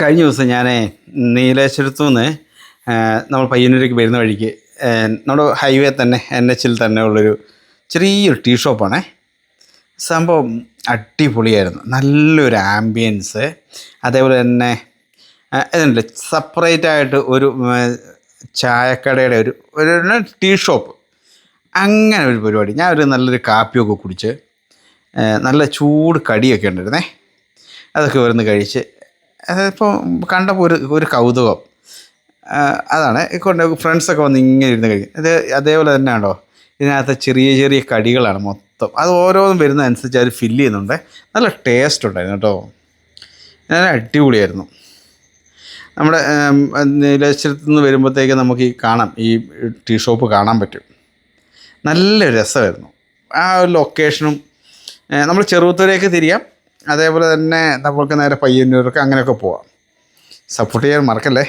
കഴിഞ്ഞ ദിവസം ഞാൻ നീലേശ്വരത്തു നിന്ന് നമ്മൾ പയ്യന്നൂരേക്ക് വരുന്ന വഴിക്ക് നമ്മുടെ ഹൈവേ തന്നെ എൻ എച്ചിൽ തന്നെ ഉള്ളൊരു ചെറിയൊരു ടീ ഷോപ്പാണേ. സംഭവം അടിപൊളിയായിരുന്നു. നല്ലൊരു ആംബിയൻസ് അതേപോലെ തന്നെ ഇതുണ്ട് സെപ്പറേറ്റ് ആയിട്ട് ഒരു ചായക്കടയുടെ ഒരു ഒരു ടീ ഷോപ്പ്. അങ്ങനെ ഒരു പരിപാടി. ഞാൻ ഒരു നല്ലൊരു കാപ്പിയൊക്കെ കുടിച്ച് നല്ല ചൂട് കടിയൊക്കെ ഉണ്ടായിരുന്നേ. അതൊക്കെ വരുന്ന് കഴിച്ച് അതിപ്പോൾ കണ്ടപ്പോൾ ഒരു ഒരു കൗതുകം. അതാണ്. കൊണ്ട് ഫ്രണ്ട്സൊക്കെ വന്ന് ഇങ്ങനെ ഇരുന്ന് കഴിക്കും. അത് അതേപോലെ തന്നെ ഉണ്ടോ ഇതിനകത്ത് ചെറിയ ചെറിയ കടികളാണ് മൊത്തം. അത് ഓരോന്നും വരുന്നതനുസരിച്ച് അവർ ഫില്ല് ചെയ്യുന്നുണ്ട്. നല്ല ടേസ്റ്റ് ഉണ്ടായിരുന്നു കേട്ടോ. നല്ല അടിപൊളിയായിരുന്നു. നമ്മുടെ നീലേശ്വരത്തു നിന്ന് വരുമ്പോഴത്തേക്ക് നമുക്ക് ഈ കാണാം. ഈ ടീ ഷോപ്പ് കാണാൻ പറ്റും. നല്ല രസമായിരുന്നു. ആ ഒരു ലൊക്കേഷനും നമ്മൾ ചെറുപ്പത്തൂരേക്ക് തിരിയാം. അതേപോലെ തന്നെ നമ്മൾക്ക് നേരെ പയ്യന്നൂർക്ക് അങ്ങനെയൊക്കെ പോവാം. സപ്പോർട്ട് ചെയ്യാൻ മറക്കല്ലേ?